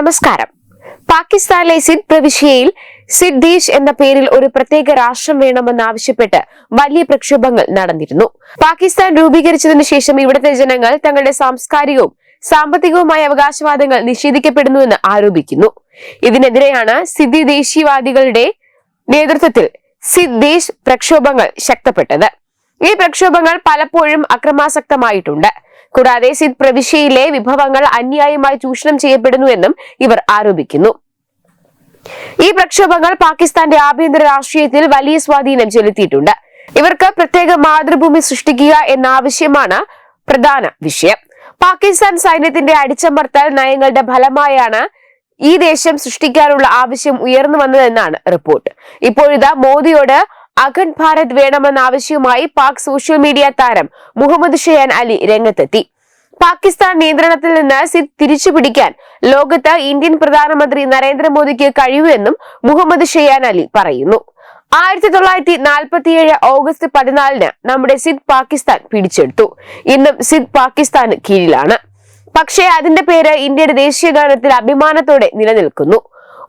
നമസ്കാരം. പാകിസ്ഥാനിലെ സിദ് പ്രവിശ്യയിൽ സിദ്ദീഷ് എന്ന പേരിൽ ഒരു പ്രത്യേക രാഷ്ട്രം വേണമെന്നാവശ്യപ്പെട്ട് വലിയ പ്രക്ഷോഭങ്ങൾ നടന്നിരുന്നു. പാകിസ്ഥാൻ രൂപീകരിച്ചതിനു ശേഷം ഇവിടുത്തെ ജനങ്ങൾ തങ്ങളുടെ സാംസ്കാരികവും സാമ്പത്തികവുമായ അവകാശവാദങ്ങൾ നിഷേധിക്കപ്പെടുന്നുവെന്ന് ആരോപിക്കുന്നു. ഇതിനെതിരെയാണ് സിദ്ധി ദേശീയവാദികളുടെ നേതൃത്വത്തിൽ സിദ്ദീഷ് പ്രക്ഷോഭങ്ങൾ ശക്തപ്പെട്ടത്. ഈ പ്രക്ഷോഭങ്ങൾ പലപ്പോഴും അക്രമാസക്തമായിട്ടുണ്ട്. കൂടാതെ സിദ് പ്രവിശ്യയിലെ വിഭവങ്ങൾ അന്യായമായി ചൂഷണം ചെയ്യപ്പെടുന്നുവെന്നും ഇവർ ആരോപിക്കുന്നു. ഈ പ്രക്ഷോഭങ്ങൾ പാകിസ്ഥാന്റെ ആഭ്യന്തര രാഷ്ട്രീയത്തിൽ വലിയ സ്വാധീനം ചെലുത്തിയിട്ടുണ്ട്. ഇവർക്ക് പ്രത്യേക മാതൃഭൂമി സൃഷ്ടിക്കുക എന്ന ആവശ്യമാണ് പ്രധാന വിഷയം. പാകിസ്ഥാൻ സൈന്യത്തിന്റെ അടിച്ചമർത്തൽ നയങ്ങളുടെ ഫലമായാണ് ഈ ദേശം സൃഷ്ടിക്കാനുള്ള ആവശ്യം ഉയർന്നു വന്നതെന്നാണ് റിപ്പോർട്ട്. ഇപ്പോഴിതാ മോദിയോട് അഖണ്ഡ് ഭാരത് വേണമെന്ന ആവശ്യവുമായി പാക് സോഷ്യൽ മീഡിയ താരം മുഹമ്മദ് ഷെയാൻ അലി രംഗത്തെത്തി. പാകിസ്ഥാൻ നിയന്ത്രണത്തിൽ നിന്ന് സിദ് തിരിച്ചുപിടിക്കാൻ ലോകത്ത് ഇന്ത്യൻ പ്രധാനമന്ത്രി നരേന്ദ്രമോദിക്ക് കഴിയുമെന്നും മുഹമ്മദ് ഷെയാൻ അലി പറയുന്നു. ആയിരത്തി തൊള്ളായിരത്തി നാൽപ്പത്തിയേഴ് ഓഗസ്റ്റ് പതിനാലിന് നമ്മുടെ സിദ് പാകിസ്ഥാൻ പിടിച്ചെടുത്തു. ഇന്നും സിദ് പാകിസ്ഥാന് കീഴിലാണ്. പക്ഷേ അതിന്റെ പേര് ഇന്ത്യയുടെ ദേശീയ ഗാനത്തിൽ അഭിമാനത്തോടെ നിലനിൽക്കുന്നു.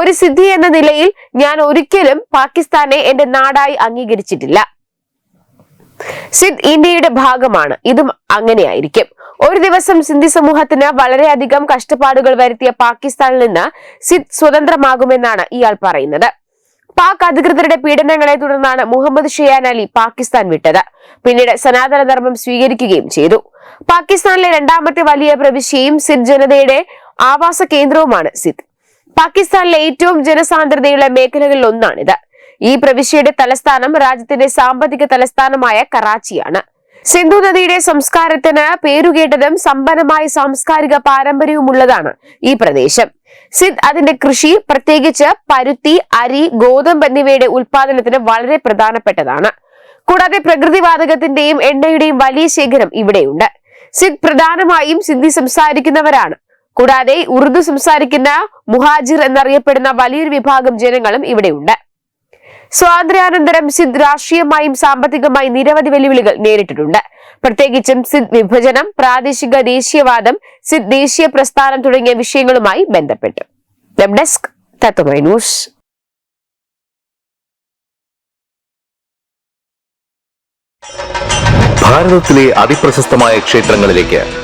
ഒരു സിദ്ധി എന്ന നിലയിൽ ഞാൻ ഒരിക്കലും പാകിസ്ഥാനെ എന്റെ നാടായി അംഗീകരിച്ചിട്ടില്ല. സിദ് ഇന്ത്യയുടെ ഭാഗമാണ്. ഇതും അങ്ങനെയായിരിക്കും. ഒരു ദിവസം സിന്ധി സമൂഹത്തിന് വളരെയധികം കഷ്ടപ്പാടുകൾ വരുത്തിയ പാകിസ്ഥാനിൽ നിന്ന് സിദ് സ്വതന്ത്രമാകുമെന്നാണ് ഇയാൾ പറയുന്നത്. പാക് അധികൃതരുടെ പീഡനങ്ങളെ തുടർന്നാണ് മുഹമ്മദ് ഷിയാൻ അലി പാകിസ്ഥാൻ വിട്ടത്. പിന്നീട് സനാതനധർമ്മം സ്വീകരിക്കുകയും ചെയ്തു. പാകിസ്ഥാനിലെ രണ്ടാമത്തെ വലിയ പ്രവിശ്യയും സിദ് ജനതയുടെ ആവാസ കേന്ദ്രവുമാണ് സിദ് പാകിസ്ഥാനിലെ ഏറ്റവും ജനസാന്ദ്രതയുള്ള മേഖലകളിൽ ഒന്നാണിത്. ഈ പ്രവിശ്യയുടെ തലസ്ഥാനം രാജ്യത്തിന്റെ സാമ്പത്തിക തലസ്ഥാനമായ കറാച്ചിയാണ്. സിന്ധു നദിയുടെ സംസ്കാരത്തിന് പേരുകേട്ടതും സമ്പന്നമായ സാംസ്കാരിക പാരമ്പര്യവുമുള്ളതാണ് ഈ പ്രദേശം. സിദ് അതിന്റെ കൃഷി പ്രത്യേകിച്ച് പരുത്തി അരി ഗോതമ്പ് എന്നിവയുടെ ഉൽപാദനത്തിന് വളരെ പ്രധാനപ്പെട്ടതാണ്. കൂടാതെ പ്രകൃതിവാതകത്തിന്റെയും എണ്ണയുടെയും വലിയ ശേഖരം ഇവിടെയുണ്ട്. സിദ് പ്രധാനമായും സിന്ധി സംസാരിക്കുന്നവരാണ്. കൂടാതെ ഉറുദു സംസാരിക്കുന്ന മുഹാജിർ എന്നറിയപ്പെടുന്ന വലിയൊരു വിഭാഗം ജനങ്ങളും ഇവിടെയുണ്ട്. സ്വാതന്ത്ര്യാനന്തരം സിദ് രാഷ്ട്രീയമായും സാമ്പത്തികമായും നിരവധി വെല്ലുവിളികൾ നേരിട്ടിട്ടുണ്ട്. പ്രത്യേകിച്ചും സിദ് വിഭജനം പ്രാദേശിക ദേശീയവാദം സിദ് ദേശീയ പ്രസ്ഥാനം തുടങ്ങിയ വിഷയങ്ങളുമായി ബന്ധപ്പെട്ടു. ഡെസ്ക് ന്യൂസ് ഭാരതത്തിലെ അതിപ്രശസ്തമായ ക്ഷേത്രങ്ങളിലേക്ക്